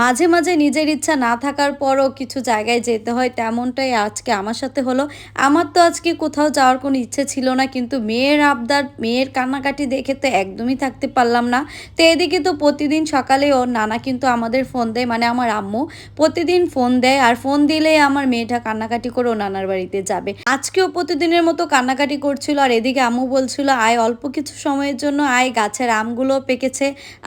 মাঝে মাঝে নিজের ইচ্ছা না থাকার পরও কিছু জায়গায় যেতে হয়, তেমনটাই আজকে আমার সাথে হলো। আমার তো আজকে কোথাও যাওয়ার কোনো ইচ্ছে ছিল না, কিন্তু মেয়ের আবদার, মেয়ের কান্নাকাটি দেখে তো একদমই থাকতে পারলাম না। তো এদিকে তো প্রতিদিন সকালে ওর নানা কিন্তু আমাদের ফোন দেয় মানে আমার আম্মু প্রতিদিন ফোন দেয়, আর ফোন দিলেই আমার মেয়েটা কান্নাকাটি করে ও নানার বাড়িতে যাবে। আজকেও প্রতিদিনের মতো কান্নাকাটি করছিল, আর এদিকে আম্মু বলছিল, আয়, অল্প কিছু সময়ের জন্য আয়, গাছের আমগুলো পেকেছে,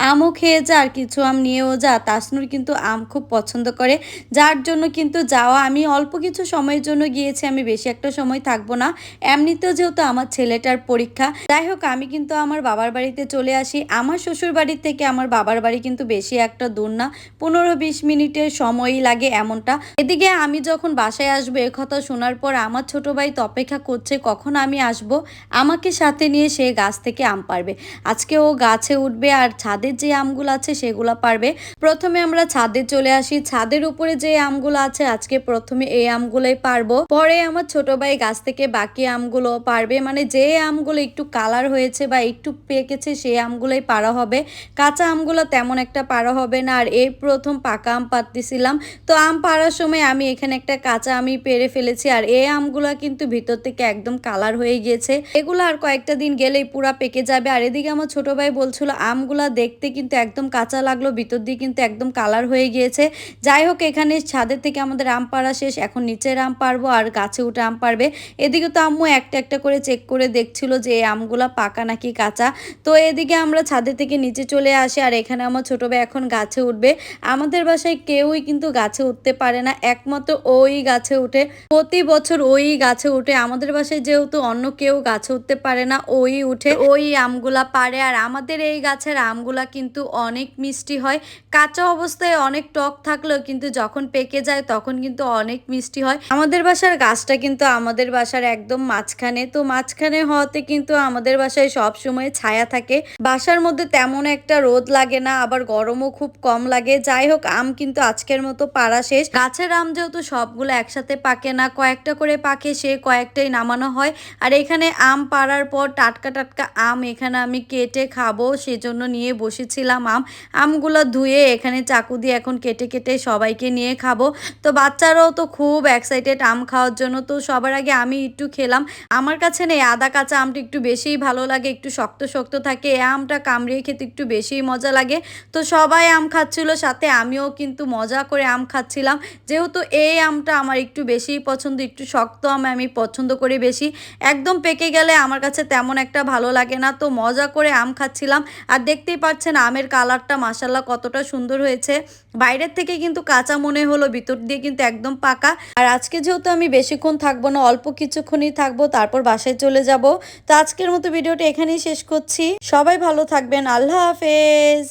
আমও খেয়ে যা, আর কিছু আম নিয়েও যা, তাসনুর কিন্তু আম খুব পছন্দ করে। যার জন্য কিন্তু যাওয়া আমি অল্প কিছু সময়ের জন্য গিয়েছি, আমি বেশি একটা সময় থাকব না। এমনিতেও যেহেতু আমার ছেলেটার পরীক্ষা, যাই হোক আমি কিন্তু আমার বাবার বাড়িতে চলে আসি। আমার শ্বশুর বাড়ির থেকে আমার বাবার বাড়ি কিন্তু বেশি একটা দূর না, পনেরো বিশ মিনিটের সময়ই লাগে এমনটা। এদিকে আমি যখন বাসায় আসব, এ কথা শোনার পর আমার ছোট ভাই তো অপেক্ষা করছে, কখন আমি আসব? আমাকে সাথে নিয়ে সে গাছ থেকে আম পারবে আজকে ও গাছে উঠবে আর ছাদের যে আমগুলো আছে সেগুলো পারবে প্রথমে আমরা ছাদে চলে আসি। ছাদের উপরে যে আমগুলো আছে, আজকে প্রথমে এই আমগুলোই পারব। পরে আমার ছোট ভাই গাছ থেকে বাকি আমগুলো পারবে। মানে যে আমগুলো একটু কালার হয়েছে বা একটু পেকেছে, সেই আমগুলোই পারা হবে। কাঁচা আমগুলো তেমন একটা পারা হবে না। আর এই প্রথম পাকা আম পাততেছিলাম তো আম পাড়ার সময় আমি এখানে একটা কাঁচা আমি পেরে ফেলেছি। আর এই আমগুলো কিন্তু ভিতর থেকে একদম কালার হয়ে গিয়েছে। এগুলো আর কয়েকটা দিন গেলেই পুরা পেকে যাবে। আর এদিকে আমার ছোট ভাই বলছিল, আমগুলা দেখতে কিন্তু একদম কাঁচা লাগল, ভিতর দিয়ে কিন্তু একদম কালার হয়ে গিয়েছে। যাই হোক, এখানে ছাদের থেকে আমাদের আম পাড়া শেষ। এখন নিচের আম পারব আর গাছে উঠে আম পারবে এদিকে তো আম্মু একটা একটা করে চেক করে দেখছিল যে এই আমগুলা পাকা নাকি কাঁচা। তো এদিকে আমরা ছাদের থেকে নিচে চলে আসি আর এখানে আমার ছোট ভাই এখন গাছে উঠবে। আমাদের বাসায় কেউই কিন্তু গাছে উঠতে পারে না। একমাত্র ওই গাছে উঠে, প্রতি বছর ওই গাছে উঠে। আমাদের বাসায় যেহেতু অন্য কেউ গাছে উঠতে পারে না, ওই উঠে ওই আমগুলা পারে আর আমাদের এই গাছের আমগুলা কিন্তু অনেক মিষ্টি হয়। কাঁচা অবস্থায় অনেক টক থাকলেও কিন্তু যখন পেকে যায় তখন কিন্তু অনেক মিষ্টি হয়। আমাদের বাসার গাছটা কিন্তু আমাদের বাসার একদম মাঝখানে। তো মাঝখানে হওয়াতে কিন্তু আমাদের বাসায় সব সময় ছায়া থাকে। বাসার মধ্যে তেমন একটা রোদ লাগে না, আবার গরমও খুব কম লাগে। যাই হোক, আম কিন্তু আজকের মতো পাড়া শেষ। গাছের আম যেহেতু সবগুলো একসাথে পাকে না, কয়েকটা করে পাকে, সে কয়েকটাই নামানো হয়। আর এখানে আম পাড়ার পর টাটকা টাটকা আম এখানে আমি কেটে খাব, সেজন্য নিয়ে বসেছিলাম আম। আমগুলো ধুয়ে এখানে চাকু দিয়ে এখন কেটে কেটে সবাইকে নিয়ে খাব। তো বাচ্চারাও তো খুব এক্সাইটেড আম খাওয়ার জন্য। তো সবার আগে আমি একটু খেলাম। আমার কাছে নেই, আদা কাঁচা আমটা একটু বেশিই ভালো লাগে, একটু শক্ত শক্ত থাকে। এ আমটা কামড়িয়ে খেতে একটু বেশিই মজা লাগে। তো সবাই আম খাচ্ছিল, সাথে আমিও কিন্তু মজা করে আম খাচ্ছিলাম। যেহেতু এই আমটা আমার একটু বেশিই পছন্দ, একটু শক্ত আম আমি পছন্দ করি বেশি। একদম পেকে গেলে আমার কাছে তেমন একটা ভালো লাগে না। তো মজা করে আম খাচ্ছিলাম। আর দেখতেই পাচ্ছেন, আমের কালারটা মাসাল্লাহ কতটা সুন্দর হয়েছে বাইরের থেকে কিন্তু কাঁচা মনে হলো, ভিতর দিয়ে কিন্তু একদম পাকা। আর আজকে যেহেতু আমি বেশিক্ষণ থাকব না, অল্প কিছুক্ষণই থাকব, তারপর বাসায় চলে যাব। তো আজকের মতো ভিডিওটা এখানেই শেষ করছি। সবাই ভালো থাকবেন। আল্লাহ হাফেজ।